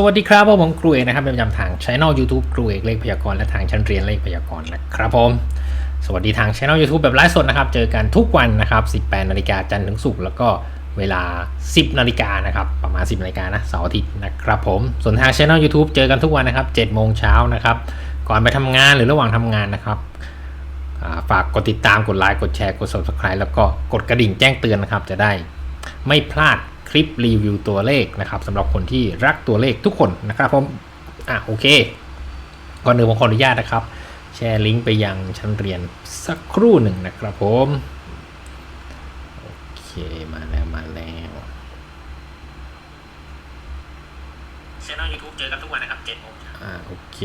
สวัสดีครับผมครูเอกนะครับเป็นประจำทางช่อง YouTube ครูเอกเลขพยากรณ์และทางชั้นเรียนเลขพยากรณ์นะครับผมสวัสดีทางช่อง YouTube แบบไลฟ์สดนะครับ เจอกันทุกวันนะครับ 18 นาฬิกาจันทร์ถึงศุกร์แล้วก็เวลา 10 นาฬิกานะครับ ประมาณ 10 นาฬิกานะเสาร์อาทิตย์นะครับผมส่วนทางช่อง YouTube เจอกันทุกวันนะครับ7โมงเช้านะครับ ก่อนไปทำงานหรือระหว่างทำงานนะครับฝากกดติดตามกดไลค์กดแชร์กด subscribe แล้วก็กดกระดิ่งแจ้งเตือนนะครับ จะได้ไม่พลาด คลิปรีวิวตัวเลขนะครับสำหรับคนที่รักตัวเลขทุกคนนะครับผมอะโอเค ก่อนอื่นผมขออนุญาตนะครับ แชร์ลิงก์ไปยังชั้นเรียนสักครู่หนึ่งนะครับผมโอเคมาแล้วมาแล้วช่องยูทูบเจอกันทุกวันนะครับเจ็ดโมงอ่าโอเค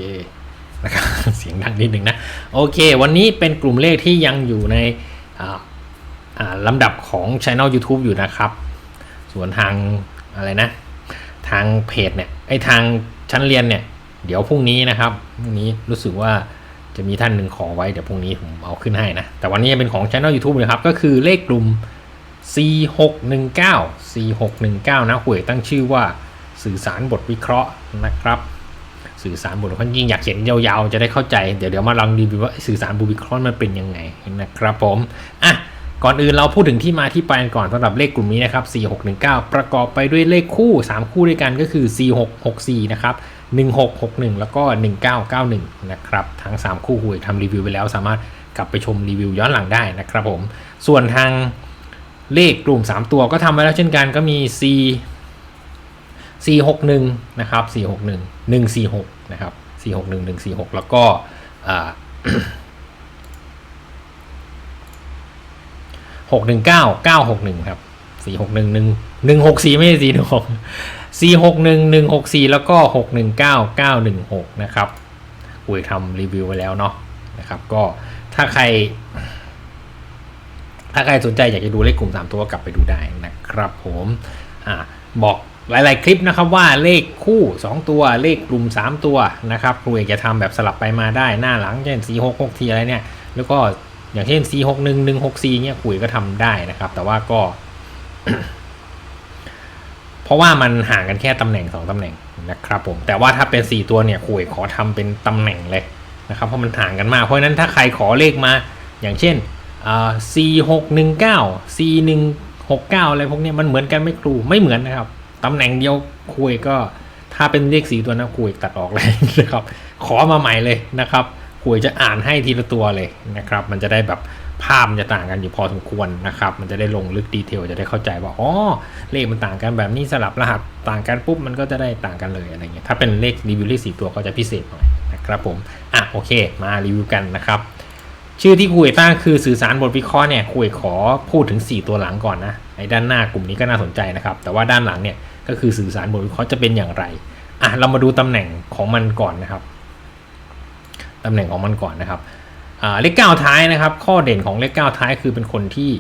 นะครับเสียงดังนิดหนึ่งนะ โอเค วันนี้เป็นกลุ่มเลขที่ยังอยู่ในอ่าอ่าลำดับของช anel YouTube อยู่นะครับ ส่วนทางอะไรนะ ทางเพจเนี่ยไอทางชั้นเรียนเนี่ย เดี๋ยวพรุ่งนี้นะครับพรุ่งนี้รู้สึกว่าจะมีท่านหนึ่งขอไว้เดี๋ยวพรุ่งนี้ผมเอาขึ้นให้นะ แต่วันนี้เป็นของ channel YouTube นะครับ ก็คือเลขกลุ่ม4619 4619 นะหวยตั้งชื่อว่าสื่อสารบทวิเคราะห์นะครับ สื่อสารบทวิเคราะห์ยิ่งอยากเขียนยาวๆ จะได้เข้าใจ เดี๋ยวเดี๋ยวมาลองรีวิวว่าสื่อสารบทวิเคราะห์มันเป็นยังไงนะครับผม อะ ก่อนอื่นเราพูดถึงที่มาที่ไปกันก่อนสำหรับเลขกลุ่มนี้นะครับ 4619 ประกอบไปด้วยเลขคู่ 3 คู่ด้วยกันก็คือ 4664 นะครับ 1661 แล้วก็ 1991 นะครับ ทั้ง 3 คู่หวยทำรีวิวไปแล้วสามารถกลับไปชมรีวิวย้อนหลังได้นะครับผม ส่วนทางเลขกลุ่ม 3 ตัวก็ทำไว้แล้วเช่นกันก็มี C 461 นะครับ 461 146 นะครับ 461 146 แล้วก็อ่า หกหนึ่งเก้าเก้าหกหนึ่งครับสี่หกหนึ่งหนึ่งหนึ่งหกสี่ไม่ใช่สี่หนึ่งหกสี่หกหนึ่งหนึ่งหกสี่แล้วก็หกหนึ่งเก้าเก้าหนึ่งหกนะครับอุยทำรีวิวไว้แล้วเนาะนะครับ ก็ถ้าใคร ถ้าใครสนใจอยากจะดูเลขกลุ่ม 3 ตัวกลับไปดูได้นะครับ ผมอ่าบอกหลาย ๆ คลิปนะครับว่าเลขคู่ 2 ตัวเลขกลุ่ม 3 ตัวนะครับครูเอกจะทำแบบสลับไปมาได้หน้าหลังเช่น4 6 6 4อะไรเนี่ย แล้วก็ อย่างเช่น4 6 1 1 6 4เนี่ยคุยก็ทำได้นะครับ แต่ว่าก็ เพราะว่ามันห่างกันแค่ตำแหน่ง 2ตำแหน่งนะครับ ผม แต่ว่าถ้าเป็น 4 ตัวเนี่ยคุยขอทำเป็นตำแหน่งเลยนะครับ เพราะมันห่างกันมาก เพราะฉะนั้นถ้าใครขอเลขมา อย่างเช่นอ่า4 6 1 9 4 1 6 9อะไรพวกนี้มันเหมือนกันไม่ครูไม่เหมือนนะครับตำแหน่งเดียวคุยก็ถ้าเป็นเลขสีตัวนะคุยตัดออกเลยนะครับ ขอมาใหม่เลยนะครับ คุยจะอ่านให้ทีละตัวเลยนะครับ มันจะได้แบบภาพมันจะต่างกันอยู่พอสมควรนะครับ มันจะได้ลงลึกดีเทลจะได้เข้าใจว่า อ๋อ เลขมันต่างกันแบบนี้สลับรหัสต่างกันปุ๊บมันก็จะได้ต่างกันเลยอะไรเงี้ย ถ้าเป็นเลขรีวิวเลขสีตัวก็จะพิเศษหน่อยนะครับผม อะโอเค มารีวิวกันนะครับ ชื่อที่คุยตั้งคือสื่อสารบทวิเคราะห์เนี่ยคุยขอพูดถึง 4 ตัวหลังก่อนนะไอ้ด้านหน้ากลุ่มนี้ก็น่าสนใจนะครับ แต่ว่าด้านหลังเนี่ยก็คือสื่อสารบทวิเคราะห์จะเป็นอย่างไร อะเรามาดูตำแหน่งของมันก่อนนะครับ ตำแหน่งของมันก่อนนะครับเลขเก้าท้ายนะครับ ข้อเด่นของเลขเก้าท้ายคือเป็นคนที่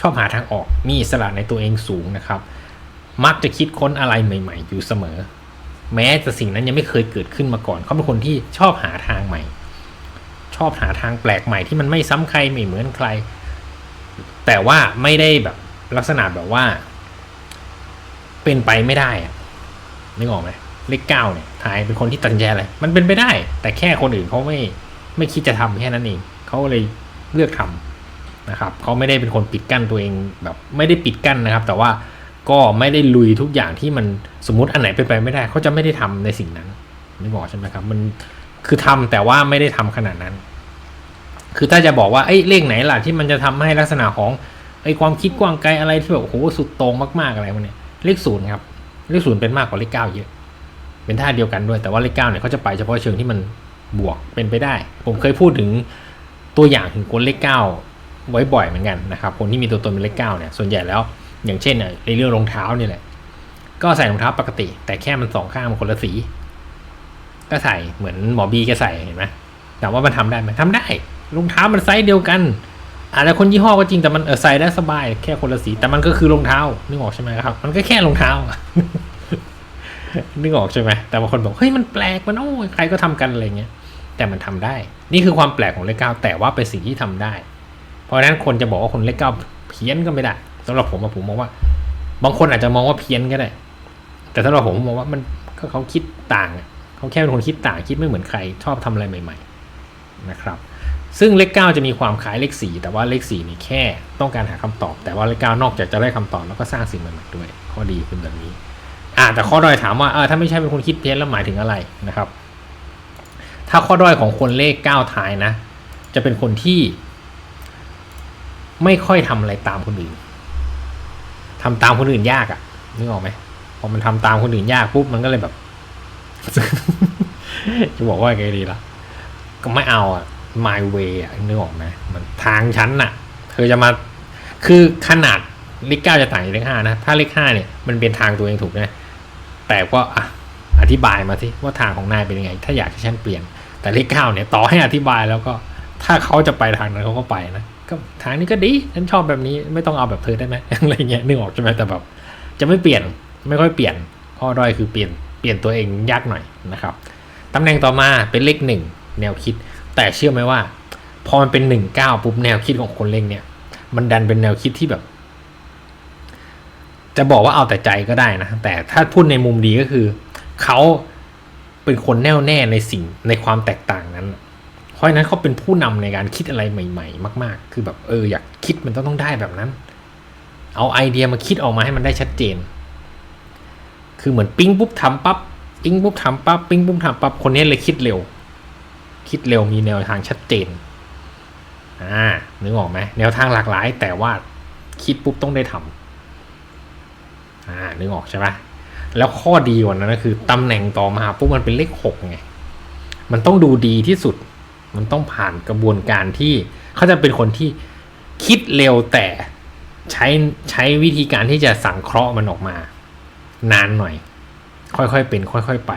ชอบหาทางออกมีอิสระในตัวเองสูงนะครับ มักจะคิดค้นอะไรใหม่ ๆ อยู่เสมอ แม้แต่สิ่งนั้นยังไม่เคยเกิดขึ้นมาก่อน เขาเป็นคนที่ชอบหาทางใหม่ ชอบหาทางแปลกใหม่ที่มันไม่ซ้ำใครไม่เหมือนใคร แต่ว่าไม่ได้แบบลักษณะแบบว่า เป็นไปไม่ได้อะนึกออกไหม เลขเก้าเนี่ยทายเป็นคนที่ตัดสินใจอะไรมันเป็นไปได้ แต่แค่คนอื่นเขาไม่ไม่คิดจะทำแค่นั้นเองเขาเลยเลือกทำนะครับเขาไม่ได้เป็นคนปิดกั้นตัวเองแบบไม่ได้ปิดกั้นนะครับ แต่ว่าก็ไม่ได้ลุยทุกอย่างที่มันสมมติอันไหนเป็นไปไม่ได้เขาจะไม่ได้ทำในสิ่งนั้นนึกออกใช่ไหมครับมันคือทำแต่ว่าไม่ได้ทำขนาดนั้น คือถ้าจะบอกว่าเอ้ยเลขไหนล่ะที่มันจะทำให้ลักษณะของไอ้ความคิดกว้างไกลอะไรที่แบบโอ้โหสุดต่งมากๆอะไรพวกเนี้ยเลขศูนย์ครับเลขศูนย์เป็นมากกว่าเลขเก้าเยอะ เป็นท่าเดียวกันด้วย แต่ว่าเลขเก้าเนี่ยเขาจะไปเฉพาะเชิงที่มันบวกเป็นไปได้ ผมเคยพูดถึงตัวอย่างถึงคนเลขเก้าไว้บ่อยเหมือนกันนะครับ คนที่มีตัวตนเป็นเลขเก้าเนี่ย ส่วนใหญ่แล้ว อย่างเช่นเนี่ยในเรื่องรองเท้านี่แหละ ก็ใส่รองเท้าปกติ แต่แค่มันสองข้างมันคนละสี ก็ใส่เหมือนหมอบีแกใส่เห็นไหมแต่ว่ามันทำได้ไหมทำได้ รองเท้ามันไซส์เดียวกันอาจจะคนยี่ห้อก็จริงแต่มันเออใส่ได้สบายแค่คนละสี แต่มันก็คือรองเท้านึกออกใช่ไหมครับ มันก็แค่รองเท้า นึกออกใช่ไหมแต่บางคนบอกเฮ้ยมันแปลกมันโอ้ยใครก็ทำกันอะไรเงี้ยแต่มันทำได้ นี่คือความแปลกของเลขเก้าแต่ว่าเป็นสิ่งที่ทำได้ เพราะฉะนั้นคนจะบอกว่าคนเลขเก้าเพี้ยนก็ไม่ได้สำหรับผมอะผมมองว่า บางคนอาจจะมองว่าเพี้ยนก็ได้ แต่สำหรับผมผมองว่ามันก็เขาคิดต่างเขาแค่เป็นคนคิดต่างคิดไม่เหมือนใครชอบทำอะไรใหม่ ๆ นะครับซึ่งเลขเก้าจะมีความคล้ายเลขสี่แต่ว่าเลขสี่นี่แค่ต้องการหาคำตอบ แต่ว่าเลขเก้านอกจากจะได้คำตอบแล้วก็สร้างสิ่งใหม่ๆด้วย ข้อดีคือแบบนี้ อ่าแต่ข้อด้อยถามว่าเออถ้าไม่ใช่เป็นคนคิดเพี้ยนแล้วหมายถึงอะไรนะครับ ถ้าข้อด้อยของคนเลขเก้าท้ายนะ จะเป็นคนที่ ไม่ค่อยทำอะไรตามคนอื่นทำตามคนอื่นยากอะนึกออกไหมพอมันทำตามคนอื่นยากปุ๊บมันก็เลยแบบ จะบอกว่าไงดีล่ะ ก็ไม่เอาอะ my way อะนึกออกไหมมันทางฉันน่ะ เธอจะมาคือขนาดเลขเก้าจะต่างจากเลขห้านะ ถ้าเลขห้าเนี่ยมันเป็นทางตัวเองถูกไหม แต่ก็อธิบายมาสิว่าทางของนายเป็นยังไง ถ้าอยากให้ฉันเปลี่ยน แต่เลขเก้าเนี่ยต่อให้อธิบายแล้วก็ ถ้าเขาจะไปทางนั้นเขาก็ไปนะก็ทางนี้ก็ดีฉันชอบแบบนี้ไม่ต้องเอาแบบเธอได้ไหมอะไรเงี้ยนึกออกใช่ไหมแต่แบบจะไม่เปลี่ยนไม่ค่อยเปลี่ยนข้อด้อยคือเปลี่ยนเปลี่ยนตัวเองยากหน่อยนะครับตำแหน่งต่อมาเป็นเลขหนึ่งแนวคิด แต่เชื่อไหมว่า พอมันเป็นหนึ่งเก้าปุ๊บแนวคิดของคนเลขเนี่ย มันดันเป็นแนวคิดที่แบบ จะบอกว่าเอาแต่ใจก็ได้นะ แต่ถ้าพูดในมุมดีก็คือเขาเป็นคนแน่วแน่ในสิ่งในความแตกต่างนั้น เพราะฉะนั้นเขาเป็นผู้นำในการคิดอะไรใหม่ ๆ มาก ๆ คือแบบเอออยากคิดมันต้องต้องได้แบบนั้น เอาไอเดียมาคิดออกมาให้มันได้ชัดเจน คือเหมือนปิ้งปุ๊บทำปั๊บปิ้งปุ๊บทำปั๊บปิ้งปุ๊บทำปั๊บคนนี้เลยคิดเร็ว คิดเร็วมีแนวทางชัดเจนอ่านึกออกไหมแนวทางหลากหลาย แต่ว่าคิดปุ๊บต้องได้ทำ อ่านึกออกใช่ปะแล้วข้อดีกว่านั้นก็คือตำแหน่งต่อมาปุ๊บมันเป็นเลขหกไงมันต้องดูดีที่สุด มันต้องผ่านกระบวนการที่เขาจะเป็นคนที่คิดเร็วแต่ใช้ใช้วิธีการที่จะสังเคราะห์มันออกมา นานหน่อย ค่อยๆเป็น ค่อย ๆไป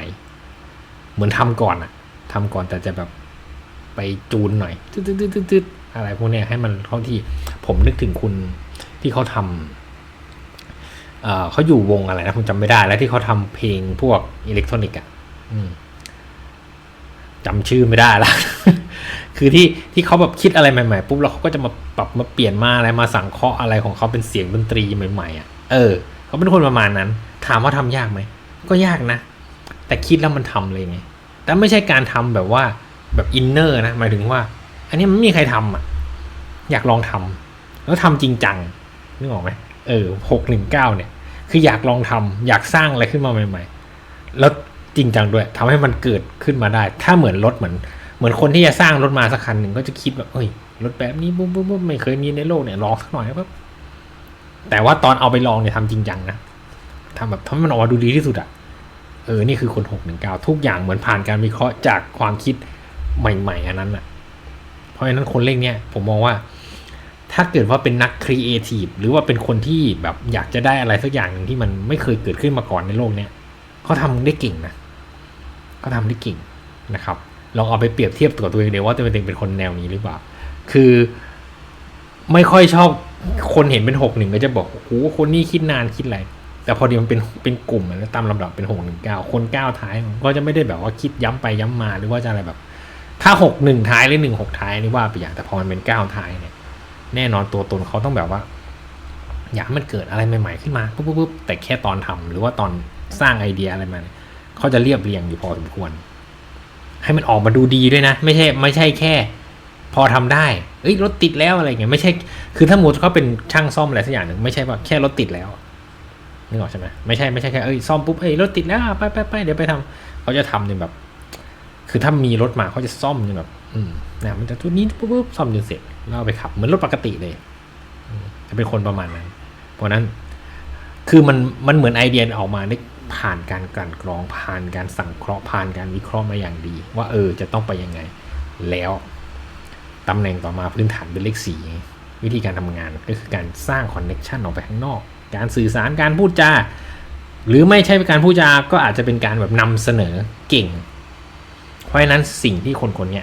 เหมือนทำก่อนอะทำก่อนแต่จะแบบไปจูนหน่อยตืดๆๆๆอะไรพวกเนี้ยให้มันเข้าที่ผมนึกถึงคุณที่เขาทำ เขาอยู่วงอะไรนะผมจำไม่ได้ แล้วที่เขาทำเพลงพวกอิเล็กทรอนิกส์อะจำชื่อไม่ได้ละคือที่ที่เขาแบบคิดอะไรใหม่ๆปุ๊บแล้วเขาก็จะมาปรับมาเปลี่ยนมาอะไรมาสั่งเคาะอะไรของเขาเป็นเสียงดนตรีใหม่ๆอะเออเขาเป็นคนประมาณนั้น ถามว่าทำยากไหมก็ยากนะ แต่คิดแล้วมันทำเลยไงแต่ไม่ใช่การทำแบบว่าแบบอินเนอร์นะหมายถึงว่า อันนี้มันไม่มีใครทำอะ อยากลองทำแล้วทำจริงจังนึกออกไหม เออหกหนึ่งเก้าเนี่ย คืออยากลองทำอยากสร้างอะไรขึ้นมาใหม่ ๆ แล้วจริงจังด้วยทำให้มันเกิดขึ้นมาได้ ถ้าเหมือนรถเหมือน เหมือนคนที่จะสร้างรถมาสักคันหนึ่งก็จะคิดแบบเอ้ยรถแบบนี้ปุ๊บปุ๊บปุ๊บไม่เคยมีในโลกเนี่ยลองสักหน่อยปุ๊บแต่ว่าตอนเอาไปลองเนี่ยทำจริงจังนะทำแบบทำให้มันออกมาดูดีที่สุดอะเออนี่คือคนหกหนึ่งเก้าทุกอย่างเหมือนผ่านการวิเคราะห์จากความคิดใหม่ ๆ อันนั้นอะเพราะฉะนั้นคนเลขเนี่ยผมมองว่า ถ้าเกิดว่าเป็นนักครีเอทีฟหรือว่าเป็นคนที่แบบอยากจะได้อะไรสักอย่างหนึ่งที่มันไม่เคยเกิดขึ้นมาก่อนในโลกเนี้ยเขาทำได้เก่งนะเขาทำได้เก่งนะครับ ลองเอาไปเปรียบเทียบกับตัวเองเดี๋ยวว่าตัวเองเป็นคนแนวนี้หรือเปล่า คือไม่ค่อยชอบคนเห็นเป็นหกหนึ่งก็จะบอกโอ้โหคนนี้คิดนานคิดอะไรแต่พอดีมันเป็นเป็นกลุ่มแล้วตามลำดับเป็นหกหนึ่งเก้าคนเก้าท้ายมันก็จะไม่ได้แบบว่าคิดย้ำไปย้ำมาหรือว่าจะอะไรแบบ ถ้าหกหนึ่งท้ายหรือหนึ่งหกท้ายนี่ว่าไปอย่างแต่พอมันเป็นเก้าท้ายเนี่ย แน่นอนตัวตนเขาต้องแบบว่า อยากให้มันเกิดอะไรใหม่ ๆ ขึ้นมาปุ๊บปุ๊บแต่แค่ตอนทำหรือว่าตอนสร้างไอเดียอะไรมาเนี่ยเขาจะเรียบเรียงอยู่พอสมควร ให้มันออกมาดูดีด้วยนะ ไม่ใช่ ไม่ใช่แค่ พอทำได้เอ้ยรถติดแล้วอะไรเงี้ยไม่ใช่ คือถ้ามูดเขาเป็นช่างซ่อมอะไรสักอย่างหนึ่งไม่ใช่ว่าแค่รถติดแล้วนึกออกใช่ไหมไม่ใช่ไม่ใช่แค่เอ้ยซ่อมปุ๊บเอ้ยรถติดแล้วไปไปไปเดี๋ยวไปทำเขาจะทำเนี่ยแบบ คือถ้ามีรถมาเขาจะซ่อมจนแบบอืมนะมันจะตัวนี้ปุ๊บซ่อมจนเสร็จแล้วเอาไปขับ เหมือนรถปกติเลยจะเป็นคนประมาณนั้น เพราะนั้นคือมันมันเหมือนไอเดียออกมาได้ผ่านการกลั่นกรองผ่านการสั่งเคราะห์ผ่านการวิเคราะห์มาอย่างดี ว่าเออจะต้องไปยังไง แล้วตำแหน่งต่อมาพื้นฐานเป็นเลขสี่วิธีการทำงานก็คือการสร้างคอนเน็ชันออกไปข้างนอก การสื่อสารการพูดจาหรือไม่ใช่การพูดจาก็อาจจะเป็นการแบบนำเสนอเก่ง เพราะฉะนั้นสิ่งที่คนคนนี้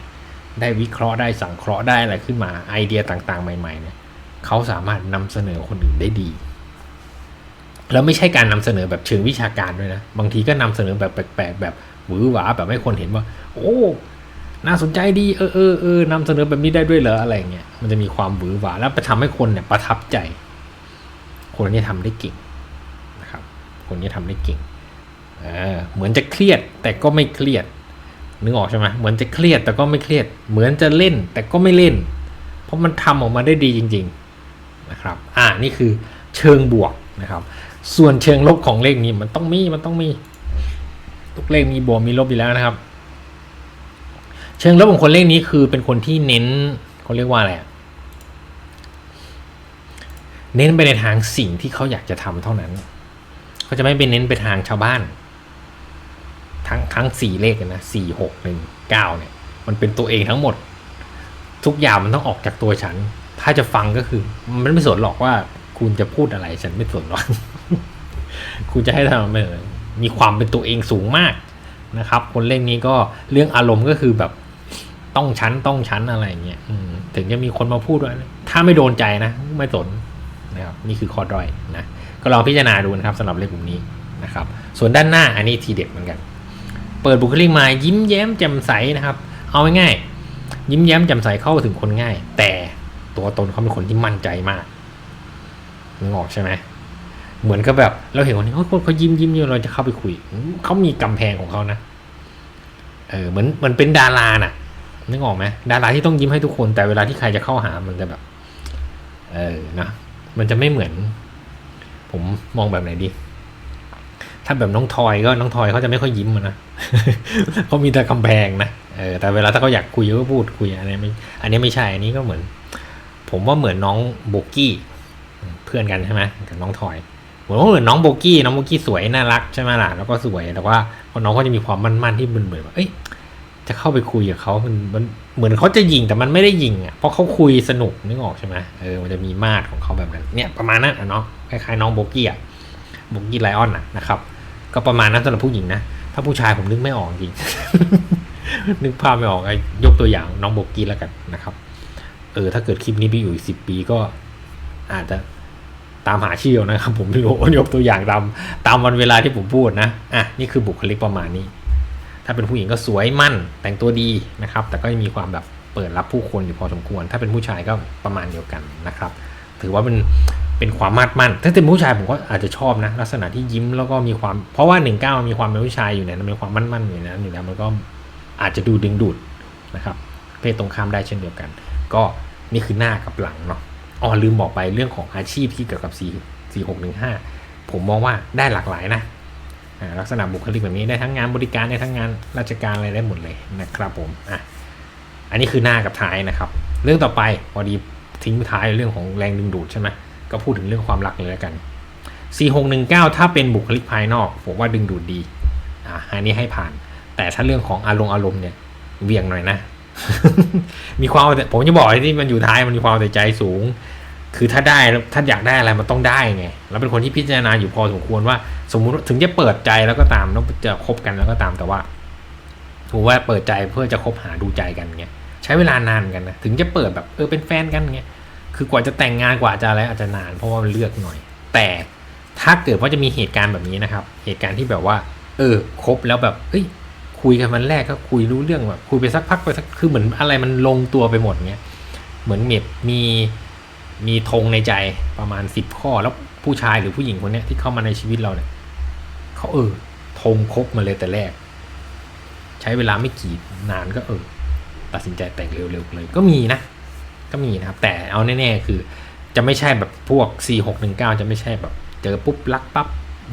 ได้วิเคราะห์ได้สังเคราะห์ได้อะไรขึ้นมาไอเดียต่างๆ ใหม่ๆเนี่ยเขาสามารถนำเสนอคนอื่นได้ดี แล้วไม่ใช่การนำเสนอแบบเชิงวิชาการด้วยนะ บางทีก็นำเสนอแบบแปลกๆแบบหวือหวาแบบให้คนเห็นว่า โอ้น่าสนใจดีเออเออเออนำเสนอแบบนี้ได้ด้วยเหรออะไรเงี้ยมันจะมีความหวือหวาแล้วไปทำให้คนเนี่ยประทับใจ คนนี้ทำได้เก่งนะครับ คนนี้ทำได้เก่งเออเหมือนจะเครียดแต่ก็ไม่เครียด นึกออกใช่ไหมเหมือนจะเครียดแต่ก็ไม่เครียด เหมือนจะเล่นแต่ก็ไม่เล่น เพราะมันทำออกมาได้ดีจริง ๆนะครับ อ่านี่คือเชิงบวกนะครับ ส่วนเชิงลบของเลขนี้มันต้องมีมันต้องมี ทุกเลขมีบวกมีลบอยู่แล้วนะครับ เชิงลบของคนเลขนี้คือเป็นคนที่เน้นเขาเรียกว่าอะไรเน้นไปในทางสิ่งที่เขาอยากจะทำเท่านั้นเขาจะไม่ไปเน้นไปทางชาวบ้าน ทั้งทั้งสี่เลขนะสี่หกหนึ่งเก้าเนี่ย มันเป็นตัวเองทั้งหมด ทุกอย่างมันต้องออกจากตัวฉัน ถ้าจะฟังก็คือ มันไม่สนหรอกว่าคุณจะพูดอะไรฉันไม่สนหรอก คุณจะให้ทำไม่เลยมีความเป็นตัวเองสูงมากนะครับ คนเลขนี้ก็เรื่องอารมณ์ก็คือแบบต้องชั้นต้องชั้นอะไรอย่างเงี้ยอืถึงจะมีคนมาพูดว่าถ้าไม่โดนใจนะ ไม่สนนะครับนี่คือข้อด้อยนะก็ลองพิจารณาดูนะครับสำหรับเลขกลุ่มนี้นะครับ ส่วนด้านหน้าอันนี้ทีเด็ดเหมือนกัน เปิดบุคลิกมายิ้มแย้มแจ่มใสนะครับ เอาง่ายๆยิ้มแย้มแจ่มใสเข้าถึงคนง่าย แต่ตัวตนเขาเป็นคนที่มั่นใจมากนึกออกใช่ไหมเหมือนกับแบบ เราเห็นคนนี้เขาเขายิ้มยิ้มอยู่เราจะเข้าไปคุยเขามีกำแพงของเขานะเออเหมือนเหมันเป็นดาราน่ะนึกออกไหมดาราที่ต้องยิ้มให้ทุกคน แต่เวลาที่ใครจะเข้าหามันจะแบบ เออนะมันจะไม่เหมือน ผมมองแบบไหนดี ถ้าแบบน้องทอยก็น้องทอยเขาจะไม่ค่อยยิ้มนะเขามีแต่กำแพงนะเออแต่เวลาถ้าเขาอยากคุยก็พูดคุยอันนี้ไม่อันนี้ไม่ใช่อันนี้ก็เหมือน ผมว่าเหมือนน้องโบกี้เพื่อนกันใช่ไหมกับน้องทอยเหมือนว่าเหมือนน้องโบกี้น้องโบกี้สวยน่ารักใช่ไหมล่ะแล้วก็สวยแต่ว่าน้องก็จะมีความมั่นๆที่มันเหมือนว่าเอ้ยจะเข้าไปคุยกับเขามันมันเหมือนเขาจะยิงแต่มันไม่ได้ยิงอะเพราะเขาคุยสนุกนึกออกใช่ไหมเออมันจะมีมาดของเขาแบบนั้นเนี่ยประมาณนั้นอะเนาะคล้ายๆน้องโบกี้อะโบกี้ไลออนอะนะครับ ก็ประมาณนั้นสำหรับผู้หญิงนะ ถ้าผู้ชายผมนึกไม่ออกจริง นึกภาพไม่ออกไอ้ยกตัวอย่างน้องโบกี้แล้วกันนะครับ เออ ถ้าเกิดคลิปนี้ไปอยู่อีกสิบปีก็อาจจะตามหาชื่อนะครับ ผมไม่รู้ยกตัวอย่างตามตามวันเวลาที่ผมพูดนะ อะ นี่คือบุคลิกประมาณนี้ ถ้าเป็นผู้หญิงก็สวยมั่น แต่งตัวดีนะครับ แต่ก็ยังมีความแบบเปิดรับผู้คนอยู่พอสมควร ถ้าเป็นผู้ชายก็ประมาณเดียวกันนะครับ ถือว่าเป็น เป็นความมาดมั่น ถ้าเป็นผู้ชายผมก็อาจจะชอบนะ ลักษณะที่ยิ้มแล้วก็มีความ เพราะว่าหนึ่งเก้ามีความเป็นผู้ชายอยู่เนี่ยมีความมั่นมั่นอยู่นนั้นอยู่แล้วมันก็อาจจะดูดึงดูดนะครับ เพศตรงข้ามได้เช่นเดียวกัน ก็นี่คือหน้ากับหลังเนาะอ๋อลืมบอกไปเรื่องของอาชีพที่เกี่ยวกับ4 4 6 1 5 ผมมองว่าได้หลากหลายนะลักษณะบุคลิกแบบนี้ได้ทั้งงานบริการได้ทั้งงานราชการอะไรได้หมดเลยนะครับผมอะอันนี้คือหน้ากับท้ายนะครับ เรื่องต่อไปพอดีทิ้งท้ายเรื่องของแรงดึงดูดใช่ไหม ก็พูดถึงเรื่องความรักเลยแล้วกัน 4619 ถ้าเป็นบุคลิกภายนอกผมว่าดึงดูดดีอะอันนี้ให้ผ่าน แต่ถ้าเรื่องของอารมณ์อารมณ์เนี่ยเวียงหน่อยนะ มีความผมจะบอกที่มันอยู่ท้ายมันมีความแต่ใจสูง คือถ้าได้ถ้าอยากได้อะไรมันต้องได้ไงแล้วเป็นคนที่พิจารณาอยู่พอสมควรว่า สมมุติถึงจะเปิดใจแล้วก็ตามแล้วจะคบกันแล้วก็ตามแต่ว่าผมว่าเปิดใจเพื่อจะคบหาดูใจกันเงี้ยใช้เวลานานกันนะถึงจะเปิดแบบเออเป็นแฟนกันเงี้ย คือกว่าจะแต่งงานกว่าจะอะไรอาจจะนานเพราะว่ามันเลือกหน่อย แต่ถ้าเกิดว่าจะมีเหตุการณ์แบบนี้นะครับ เหตุการณ์ที่แบบว่า เออคบแล้วแบบเอ้ยคุยกันวันแรกก็คุยรู้เรื่องแบบคุยไปสักพักไปสักคือเหมือนอะไรมันลงตัวไปหมดเงี้ยเหมือนเมีมีมีธงในใจประมาณสิบข้อแล้วผู้ชายหรือผู้หญิงคนเนี้ยที่เข้ามาในชีวิตเราเนี่ยเขาเออธงครบมาเลยแต่แรก ใช้เวลาไม่กี่นานก็เออ ตัดสินใจแต่งเร็วๆเลยก็มีนะ ก็มีนะครับ แต่เอาแน่ๆคือ จะไม่ใช่แบบพวก4 6 1 9 จะไม่ใช่แบบ เจอปุ๊บรักปั๊บ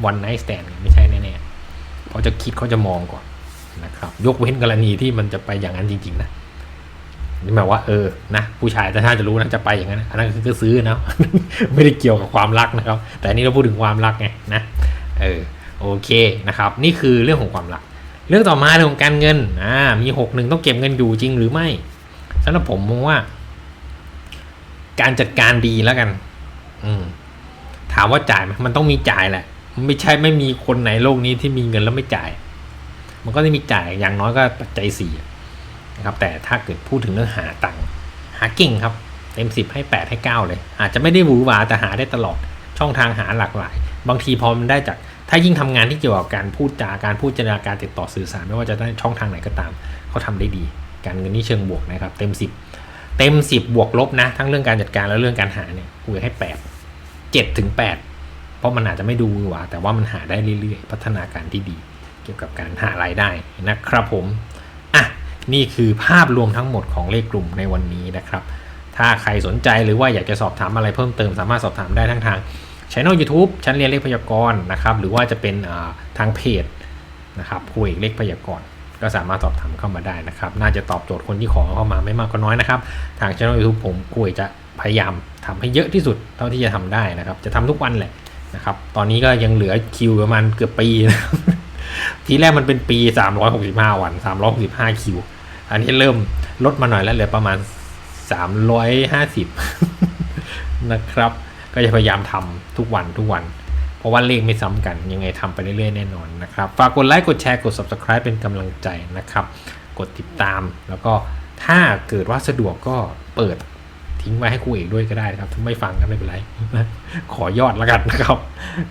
วันไนท์สแตนไม่ใช่แน่ๆเขาจะคิดเขาจะมองก่อนนะครับ ยกเว้นกรณีที่มันจะไปอย่างนั้นจริง ๆ นะนี่หมายว่าเออนะผู้ชายแต่ถ้าจะรู้นะจะไปอย่างนั้นอันนั้นคือซื้อนะไม่ได้เกี่ยวกับความรักนะครับ แต่อันนี้เราพูดถึงความรักไงนะเออโอเคนะครับ นี่คือเรื่องของความรัก เรื่องต่อมาเรื่องของการเงินอ่ามีหกหนึ่งต้องเก็บเงินอยู่จริงหรือไม่สำหรับผมมองว่า การจัดการดีแล้วกัน อืม ถามว่าจ่ายไหมมันต้องมีจ่ายแหละไม่ใช่ไม่มีคนไหนโลกนี้ที่มีเงินแล้วไม่จ่าย มันก็จะมีจ่ายอย่างน้อยก็ปัจจัยสี่นะครับ แต่ถ้าเกิดพูดถึงเรื่องหาตังค์หาเก่งครับ เต็มสิบให้แปดให้เก้าเลย อาจจะไม่ได้หวือหวาแต่หาได้ตลอด ช่องทางหาหลากหลาย บางทีพอมันได้จาก ถ้ายิ่งทำงานที่เกี่ยวกับการพูดจาการพูดจาการติดต่อสื่อสาร ไม่ว่าจะได้ช่องทางไหนก็ตาม เขาทำได้ดี การเงินนี่เชิงบวกนะครับ เต็มสิบ เต็มสิบบวกลบนะ ทั้งเรื่องการจัดการและเรื่องการหาเนี่ยกูให้แปดเจ็ดถึงแปดเพราะมันอาจจะไม่ดูหวือหวาแต่ว่ามันหาได้เรื่อยๆ พัฒนาการที่ดี เกี่ยวกับการหารายได้นะครับผมอะนี่คือภาพรวมทั้งหมดของเลขกลุ่มในวันนี้นะครับ ถ้าใครสนใจหรือว่าอยากจะสอบถามอะไรเพิ่มเติมสามารถสอบถามได้ทั้งทางช่อง YouTube ชั้นเรียนเลขพยากรณ์นะครับหรือว่าจะเป็นทางเพจนะครับครูเอกเลขพยากรณ์ ก็สามารถสอบถามเข้ามาได้นะครับ น่าจะตอบโจทย์คนที่ขอเข้ามาไม่มากก็น้อยนะครับ ทางช่อง YouTube ผมครูเอกจะพยายามทำให้เยอะที่สุดเท่าที่จะทำได้นะครับ จะทำทุกวันแหละนะครับ ตอนนี้ก็ยังเหลือคิวประมาณเกือบปีนะครับทีแรกมันเป็นปี 365 วัน 365 คิว อันนี้เริ่มลดมาหน่อยแล้วเหลือประมาณ 350 นะครับ ก็จะพยายามทำทุกวันทุกวัน ราะว่าเลขไม่ซ้ำกันยังไงทำไปเรื่อยๆแน่นอนนะครับ ฝากกดไลค์กดแชร์กด subscribe เป็นกำลังใจนะครับ กดติดตามแล้วก็ถ้าเกิดว่าสะดวกก็เปิดทิ้งไว้ให้ครูเอกด้วยก็ได้นะครับถ้าไม่ฟังก็ไม่เป็นไร ขอยอดแล้วกันนะครับ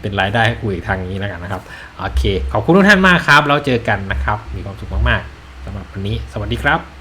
เป็นรายได้ให้ครูเอกทางนี้แล้วกันนะครับโอเค ขอบคุณทุกท่านมากครับ แล้วเจอกันนะครับ มีความสุขมากๆสำหรับวันนี้ สวัสดีครับ